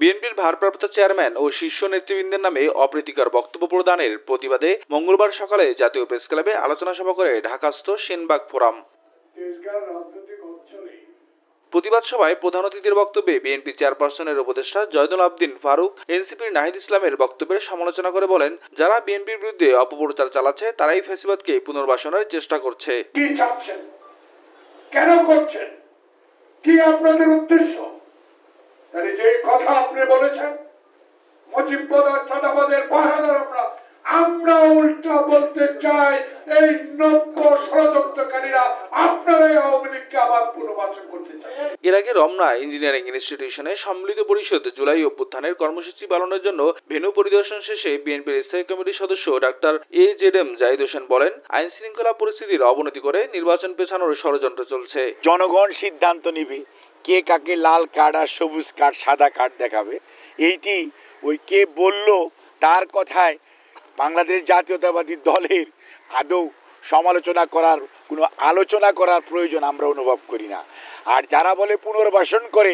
বিএনপির ভারপ্রাপ্ত চেয়ারম্যান ও শীর্ষ নেতৃবৃন্দের নামে অপ্রীতিকর বক্তব্য প্রদানের প্রতিবাদে মঙ্গলবার সকালে জাতীয় প্রেস ক্লাবে আলোচনা সভা করে ঢাকাস্থ সেনবাগ ফোরাম। প্রতিবাদ সভায় প্রধান অতিথির বক্তব্যে বিএনপি চেয়ারপারসনের উপদেষ্টা জয়দুল আবদিন ফারুক এনসিপির নাহিদ ইসলামের বক্তব্যের সমালোচনা করে বলেন যারা বিএনপির বিরুদ্ধে অপপ্রচার চালাচ্ছে তারাই ফ্যাসিবাদকে পুনর্বাসনের চেষ্টা করছে। কি চাচ্ছেন? কেন করছেন? কি আপনাদের উদ্দেশ্য? তাহলে যে কথা আপনি বলেছেন মুজিববাদ চাঁদাবাদের পাহারাদার আমরা আমরা উল্টা বলতে চাই এই নব্য ষড়যন্ত্রকারীরা আপনারাই আওয়ামী লীগকে আবার পুনর্বাচন করতে চায় এর আগে রমনা ইঞ্জিনিয়ারিং ইনস্টিটিউশনে সম্মিলিত পরিষদ জুলাই অভ্যুত্থানের কর্মসূচি পালনের জন্য ভেন্যু পরিদর্শন শেষে বিএনপির স্থায়ী কমিটির সদস্য doctor A Z M Zahid Hossain বলেন আইন শৃঙ্খলা পরিস্থিতির অবনতি করে নির্বাচন পেছানোর ষড়যন্ত্র চলছে। জনগণ সিদ্ধান্ত নিবে কে কাকে লাল কার্ড আর সবুজ কার্ড সাদা কার্ড দেখাবে। এইটি ওই কে বলল তার কথায় বাংলাদেশ জাতীয়তাবাদী দলের আদৌ সমালোচনা করার কোনো আলোচনা করার প্রয়োজন আমরা অনুভব করি না। আর যারা বলে পুনর্বাসন করে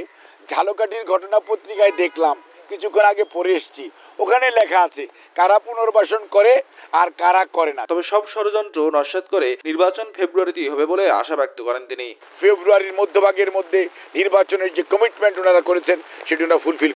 ঝালকাঠির ঘটনা পত্রিকায় দেখলাম কিছুক্ষণ আগে পড়ে এসছি ওখানে লেখা আছে কারা পুনর্বাসন করে আর কারা করে না। তবে সব ষড়যন্ত্র নস্যাৎ করে নির্বাচন ফেব্রুয়ারিতেই হবে বলে আশা ব্যক্ত করেন তিনি। ফেব্রুয়ারির মধ্যভাগের মধ্যে নির্বাচনের যে কমিটমেন্ট ওনারা করেছেন সেটি ওনারা ফুলফিল